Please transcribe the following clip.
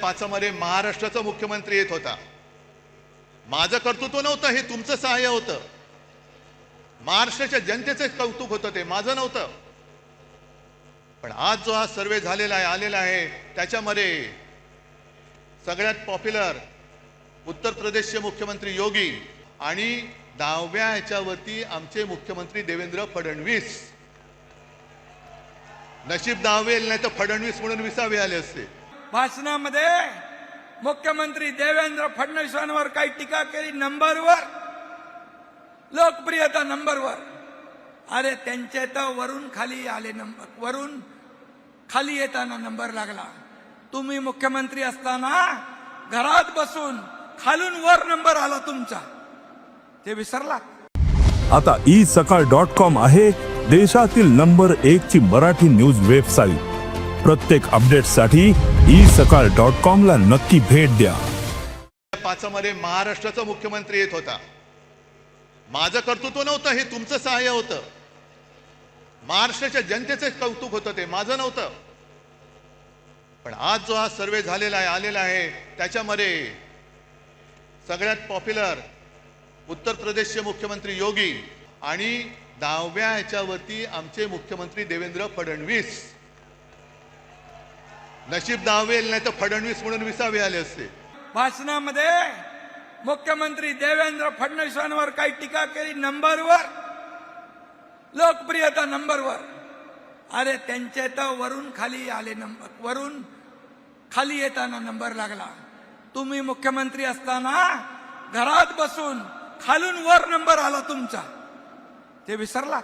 पाचमध्ये महाराष्ट्राचा मुख्यमंत्री येत होता. माझं कर्तृत्व नव्हतं हे तुमचं सहाय्य होतं. महाराष्ट्राच्या जनतेचं कौतुक होतं ते माझं नव्हतं. पण आज जो हा सर्वे झालेला आहे आलेला आहे त्याच्यामध्ये सगळ्यात पॉप्युलर उत्तर प्रदेशचे मुख्यमंत्री योगी आणि दहाव्या ह्याच्यावरती आमचे मुख्यमंत्री देवेंद्र फडणवीस. नशीब दहावेल नाही तर फडणवीस म्हणून विसावे आले असते. भाषणामध्ये मुख्यमंत्री देवेंद्र फडणवीसांवर काही टीका केली नंबरवर. लोकप्रियता नंबरवर. अरे त्यांचे तर वरून खाली आले नंबर वरून खाली येताना नंबर लागला. तुम्ही मुख्यमंत्री असताना घरात बसून खालून वर नंबर आला तुमचा. ते विसरला. आता ई सकाळ डॉट कॉम आहे देशातील नंबर एक ची मराठी न्यूज वेबसाईट. प्रत्येक अपडेटसाठी ई सकाळ डॉट कॉम ला नक्की भेट द्या. पाचामध्ये महाराष्ट्राचा मुख्यमंत्री येत होता. माझं कर्तृत्व नव्हतं हे तुमचं सहाय्य होतं. महाराष्ट्राच्या जनतेचं कौतुक होतं ते माझं नव्हतं. पण आज जो हा सर्वे झालेला आहे आलेला आहे त्याच्यामध्ये सगळ्यात पॉप्युलर उत्तर प्रदेशचे मुख्यमंत्री योगी आणि दहाव्या ह्याच्यावरती आमचे मुख्यमंत्री देवेंद्र फडणवीस नशीब दहावेल नाही तर फडणवीस म्हणून विसावे आले असते. भाषणामध्ये मुख्यमंत्री देवेंद्र फडणवीसांवर काही टीका केली नंबरवर लोकप्रियता नंबरवर. अरे त्यांचे तर वरून खाली आले नंबर वरून खाली येताना नंबर लागला. तुम्ही मुख्यमंत्री असताना घरात बसून खालून वर नंबर आला तुमचा. ते विसरला